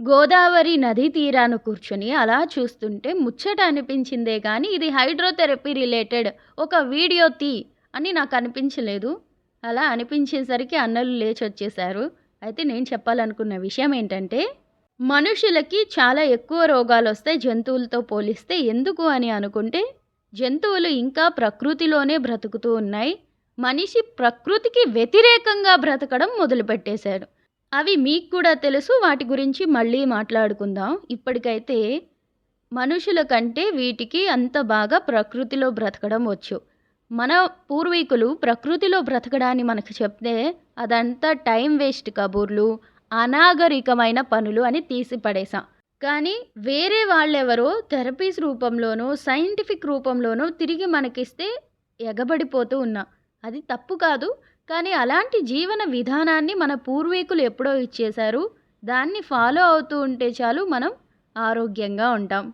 గోదావరి నదీ తీరాన కూర్చొని అలా చూస్తుంటే ముచ్చట అనిపించిందే కానీ ఇది హైడ్రోథెరపీ రిలేటెడ్ ఒక వీడియో తీ అని నాకు అనిపించలేదు. అలా అనిపించేసరికి అన్నలు లేచి వచ్చేసారు అయితే నేను చెప్పాలనుకున్న విషయం ఏంటంటే మనుషులకి చాలా ఎక్కువ రోగాలు వస్తాయి జంతువులతో పోలిస్తే ఎందుకు అని అనుకుంటే జంతువులు ఇంకా ప్రకృతిలోనే బ్రతుకుతూ ఉన్నాయి. మనిషి ప్రకృతికి వ్యతిరేకంగా బ్రతకడం మొదలుపెట్టేశాడు అవి మీకు కూడా తెలుసు వాటి గురించి మళ్ళీ మాట్లాడుకుందాం. ఇప్పటికైతే మనుషుల కంటే వీటికి అంత బాగా ప్రకృతిలో బ్రతకడం వచ్చు. మన పూర్వీకులు ప్రకృతిలో బ్రతకడాన్ని మనకు చెప్తే అదంతా టైం వేస్ట్ కబూర్లు అనాగరికమైన పనులు అని తీసిపడేశాం కానీ వేరే వాళ్ళెవరో థెరపీస్ రూపంలోనో సైంటిఫిక్ రూపంలోనో తిరిగి మనకిస్తే ఎగబడిపోతూ ఉన్నా. అది తప్పు కాదు కానీ అలాంటి జీవన విధానాన్ని మన పూర్వీకులు ఎప్పుడో ఇచ్చేశారు. దాన్ని ఫాలో అవుతూ ఉంటే చాలు మనం ఆరోగ్యంగా ఉంటాం.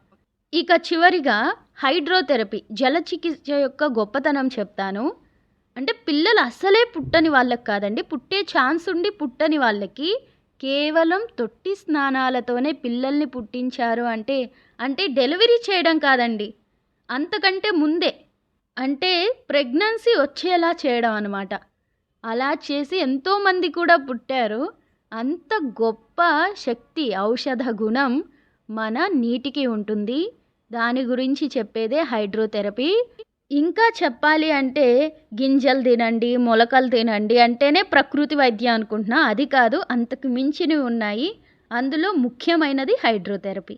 ఇక చివరిగా హైడ్రోథెరపీ జల చికిత్స యొక్క గొప్పతనం చెప్తాను. అంటే పిల్లలు అస్సలే పుట్టని వాళ్ళకి కాదండి పుట్టే ఛాన్స్ ఉండి పుట్టని వాళ్ళకి కేవలం తొట్టి స్నానాలతోనే పిల్లల్ని పుట్టించారు అంటే అంటే డెలివరీ చేయడం కాదండి. అంతకంటే ముందే అంటే ప్రెగ్నెన్సీ వచ్చేలా చేయడం అనమాట అలా చేసి ఎంతోమంది కూడా పుట్టారు. అంత గొప్ప శక్తి ఔషధ గుణం మన నీటికి ఉంటుంది. దాని గురించి చెప్పేదే హైడ్రోథెరపీ. ఇంకా చెప్పాలి అంటే గింజలు తినండి మొలకలు తినండి అంటేనే ప్రకృతి వైద్యం అనుకుంటున్నా. అది కాదు అంతకు మించినవి ఉన్నాయి. అందులో ముఖ్యమైనది హైడ్రోథెరపీ.